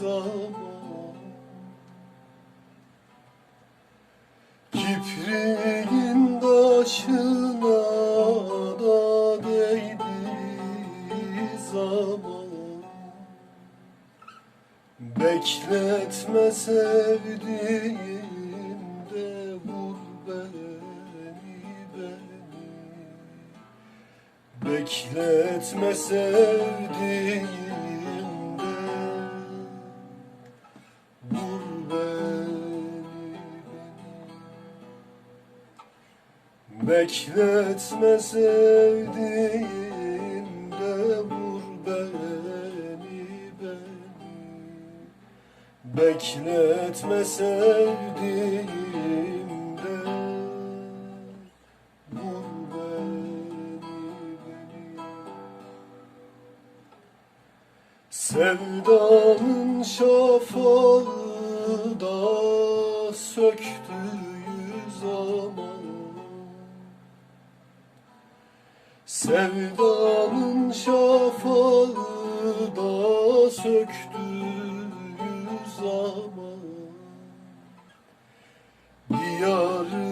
zaman Kipriğin taşına da değdi zaman. Bekletme sevdiğim de vur beni beni. Bekletme sevdiğim Bekletme sevdiğim de vur beni beni. Bekletme sevdiğim de vur beni beni. Sevdanın şafağı da söktüğü zaman Sevdanın şafağı da söktüğü zaman. Diyardan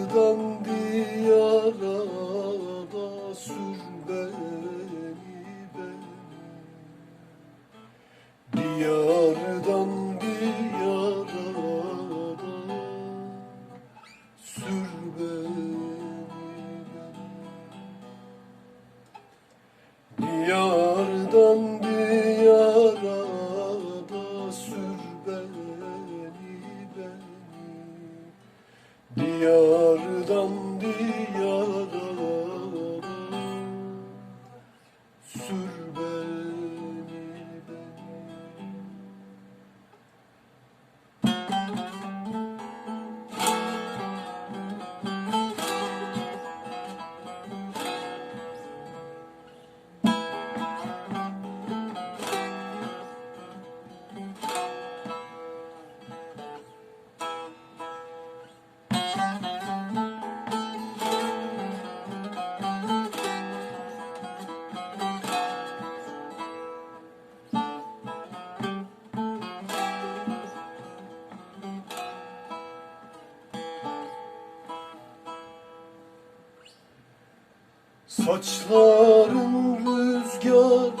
Saçların rüzgarı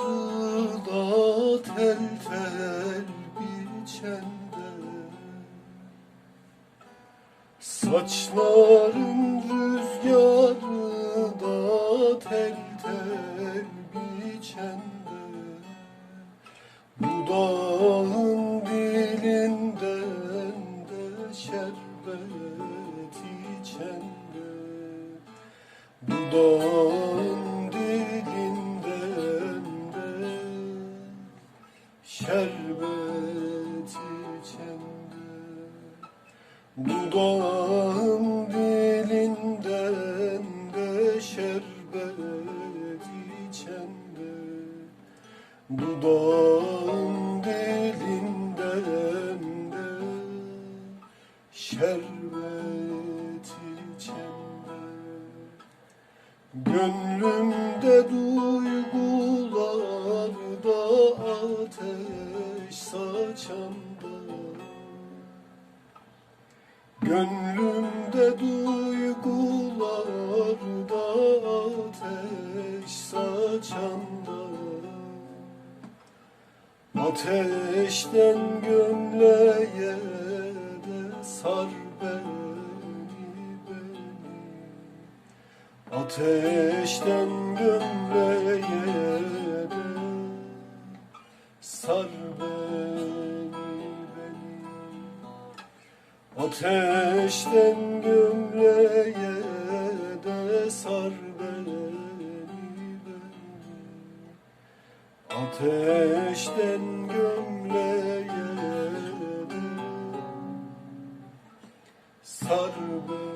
da tel tel biçende Saçların rüzgarı da tel tel biçende Bu dağın şerbet içende Bu dağın dilinden de şerbet içende. Bu dağın dilinden de şerbet içende. Gönlümde Gönlümde duygularda ateş saçanda. Ateşten gömleğe de sar beni beni. Ateşten gömleğe de sar beni Ateşten gömleğe de sar beni beni. Ateşten gömleğe de sar beni.